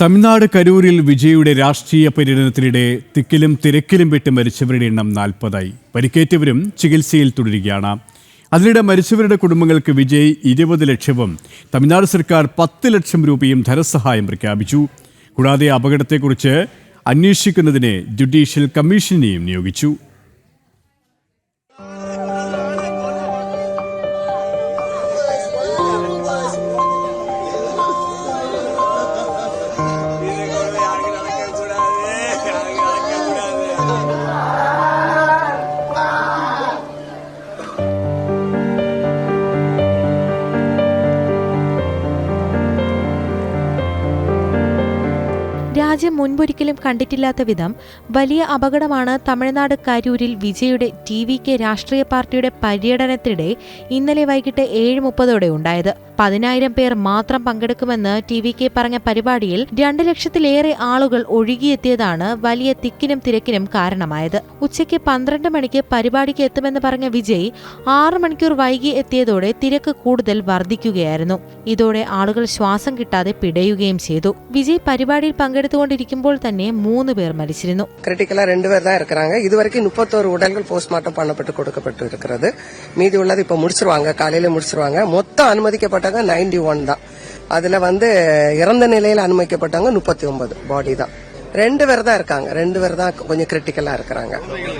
തമിഴ്നാട് കരൂരിൽ വിജയുടെ രാഷ്ട്രീയ പര്യടനത്തിനിടെ തിക്കിലും തിരക്കിലും വിട്ട് മരിച്ചവരുടെ എണ്ണം നാൽപ്പതായി. പരിക്കേറ്റവരും ചികിത്സയിൽ തുടരുകയാണ്. അതിനിടെ മരിച്ചവരുടെ കുടുംബങ്ങൾക്ക് വിജയ് ഇരുപത് ലക്ഷവും തമിഴ്നാട് സർക്കാർ പത്ത് ലക്ഷം രൂപയും ധനസഹായം പ്രഖ്യാപിച്ചു. കൂടാതെ അപകടത്തെക്കുറിച്ച് അന്വേഷിക്കുന്നതിന് ജുഡീഷ്യൽ കമ്മീഷനെയും നിയോഗിച്ചു. രാജ്യം മുൻപൊരിക്കലും കണ്ടിട്ടില്ലാത്ത വിധം വലിയ അപകടമാണ് തമിഴ്നാട് കരൂരിൽ വിജയുടെ ടി വി കെ രാഷ്ട്രീയ പാർട്ടിയുടെ പര്യടനത്തിനിടെ ഇന്നലെ വൈകിട്ട് ഏഴ് മുപ്പതോടെ ഉണ്ടായത്. പതിനായിരം പേർ മാത്രം പങ്കെടുക്കുമെന്ന് ടി വി കെ പറഞ്ഞ പരിപാടിയിൽ രണ്ട് ലക്ഷത്തിലേറെ ആളുകൾ ഒഴുകിയെത്തിയതാണ് വലിയ തിക്കിനും തിരക്കിനും കാരണമായത്. ഉച്ചയ്ക്ക് പന്ത്രണ്ട് മണിക്ക് പരിപാടിക്ക് എത്തുമെന്ന് പറഞ്ഞ വിജയ് ആറ് മണിക്കൂർ വൈകി എത്തിയതോടെ തിരക്ക് കൂടുതൽ വർദ്ധിക്കുകയായിരുന്നു. ഇതോടെ ആളുകൾ ശ്വാസം കിട്ടാതെ പിടയുകയും ചെയ്തു. വിജയ് പരിപാടിയിൽ പങ്കെടുത്തുകൊണ്ടിരിക്കുമ്പോൾ തന്നെ മൂന്ന് പേർ മരിച്ചിരുന്നു கிரிட்டிக்கலா ரெண்டு பேர் தான் இருக்கிறாங்க இது வரைக்கும் முப்பத்தோரு உடல்கள் போஸ்ட்மார்ட்டம் பண்ணப்பட்டு கொடுக்கப்பட்டு இருக்கிறது மீதி உள்ளது இப்ப முடிச்சிருவாங்க காலையில முடிச்சிருவாங்க மொத்தம் அனுமதிக்கப்பட்டவங்க 91 ஒன் தான் அதுல வந்து இறந்த நிலையில அனுமதிக்கப்பட்டவங்க முப்பத்தி ஒன்பது பாடி தான் ரெண்டு பேர் தான் இருக்காங்க ரெண்டு பேர் தான் கொஞ்சம் கிரிட்டிக்கலா இருக்கிறாங்க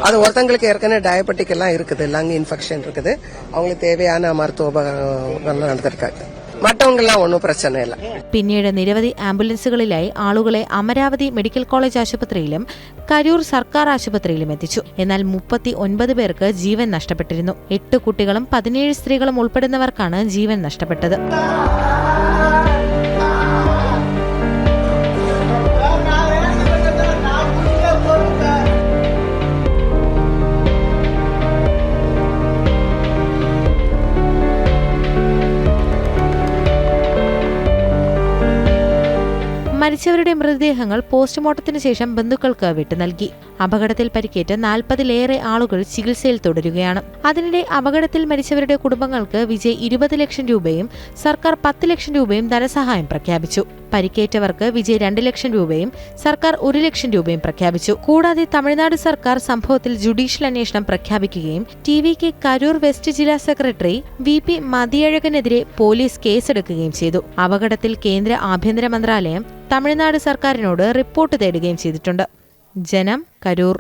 அது ஒருத்தங்களுக்கு ஏற்கனவே டயபெட்டிக் எல்லாம் இருக்குது லங் இன்ஃபெக்ஷன் இருக்குது அவங்களுக்கு தேவையான மருத்துவ உபகரணங்கள் நடந்திருக்காங்க മറ്റവങ്കെല്ലാം ഒന്നും പ്രശ്നമില്ല. പിന്നീട് നിരവധി ആംബുലൻസുകളിലായി ആളുകളെ അമരാവതി മെഡിക്കൽ കോളേജ് ആശുപത്രിയിലും കരൂർ സർക്കാർ ആശുപത്രിയിലും എത്തിച്ചു. എന്നാൽ മുപ്പത്തി ഒൻപത് പേർക്ക് ജീവൻ നഷ്ടപ്പെട്ടിരുന്നു. എട്ട് കുട്ടികളും പതിനേഴ് സ്ത്രീകളും ഉൾപ്പെടുന്നവർക്കാണ് ജീവൻ നഷ്ടപ്പെട്ടത്. മരിച്ചവരുടെ മൃതദേഹങ്ങൾ പോസ്റ്റ്മോർട്ടത്തിന് ശേഷം ബന്ധുക്കൾക്ക് വിട്ടു നൽകി. അപകടത്തിൽ പരിക്കേറ്റ് നാൽപ്പതിലേറെ ആളുകൾ ചികിത്സയിൽ തുടരുകയാണ്. അതിനിടെ അപകടത്തിൽ മരിച്ചവരുടെ കുടുംബങ്ങൾക്ക് വിജയ് ഇരുപത് ലക്ഷം രൂപയും സർക്കാർ പത്ത് ലക്ഷം രൂപയും ധനസഹായം പ്രഖ്യാപിച്ചു. പരിക്കേറ്റവർക്ക് വിജയ് രണ്ട് ലക്ഷം രൂപയും സർക്കാർ ഒരു ലക്ഷം രൂപയും പ്രഖ്യാപിച്ചു. കൂടാതെ തമിഴ്നാട് സർക്കാർ സംഭവത്തിൽ ജുഡീഷ്യൽ അന്വേഷണം പ്രഖ്യാപിക്കുകയും T V K Karur west ജില്ലാ സെക്രട്ടറി വി പി മതിയഴകനെതിരെ പോലീസ് കേസെടുക്കുകയും ചെയ്തു. അപകടത്തിൽ കേന്ദ്ര ആഭ്യന്തര മന്ത്രാലയം തമിഴ്നാട് സർക്കാരിനോട് റിപ്പോർട്ട് തേടുകയും ചെയ്തിട്ടുണ്ട്. ജനം കരൂർ.